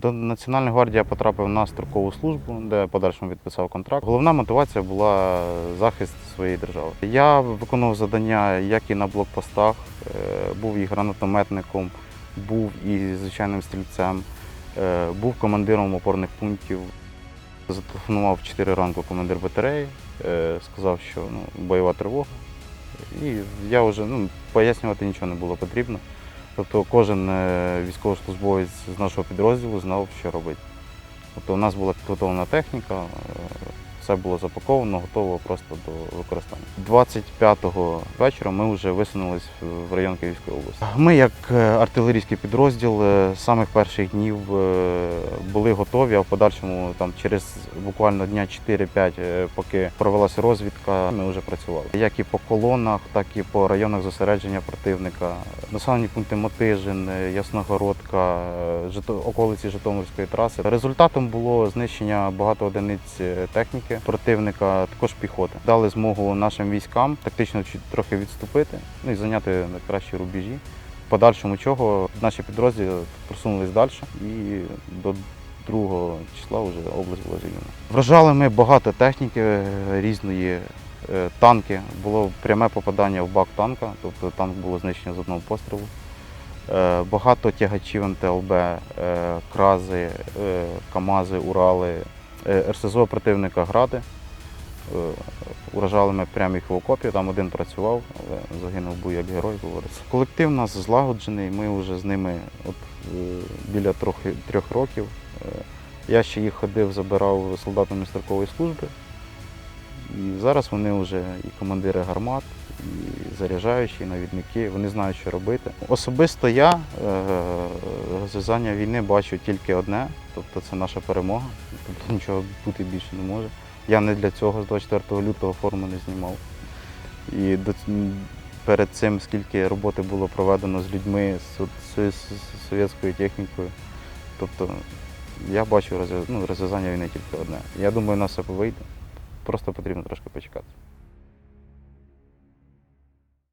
До Національної гвардії я потрапив на строкову службу, де подальшому підписав контракт. Головна мотивація була захист своєї держави. Я виконував завдання як і на блокпостах, е, був і гранатометником, був і звичайним стрільцем, е, був командиром опорних пунктів. Зателефонував в 4 ранку командир батареї, е, сказав, що ну, бойова тривога. І я вже ну, пояснювати нічого не було потрібно. Тобто кожен е, військовослужбовець з нашого підрозділу знав, що робити. Тобто у нас була підготовлена техніка, е, все було запаковано, готово просто до використання. 25-го вечора ми вже висунулись в район Київської області. Ми, як е, артилерійський підрозділ, з самих перших днів були готові, а в подальшому там через буквально дня 4-5, е, поки провелася розвідка, ми вже працювали. Як і по колонах, так і по районах зосередження противника. Населені пункти Мотижин, е, Ясногородка, е, околиці Житомирської траси. Результатом було знищення багато одиниць техніки противника, також піхоти. Дали змогу нашим військам тактично трохи відступити ну і зайняти кращі рубежі. Подальшому чого наші підрозділи просунулись далі і до 2 числа вже область була звільнена. Вражали ми багато техніки е, різної. е, Танки було пряме попадання в бак танка, тобто танк було знищено з одного пострілу. Е, Багато тягачів МТЛБ, крази, КАМАЗи, Урали, РСЗО противника гради. Е, Уражали ми прямо їх в окопі, там один працював, але загинув був як герой, говориться. Колектив у нас злагоджений, ми вже з ними от, е, біля трохи, трьох років. Е, Я ще їх ходив, забирав солдатами строкової служби. І зараз вони вже і командири гармат, і заряджаючі, і навідники, вони знають, що робити. Особисто я розв'язання війни бачу тільки одне, тобто це наша перемога. Тобто нічого бути більше не може. Я не для цього з 24 лютого форму не знімав. І до, перед цим скільки роботи було проведено з людьми, з, совєтською технікою. Тобто я бачу розв'язання ну, розв'язання війни тільки одне. Я думаю, у нас все вийде. Просто потрібно трошки почекати.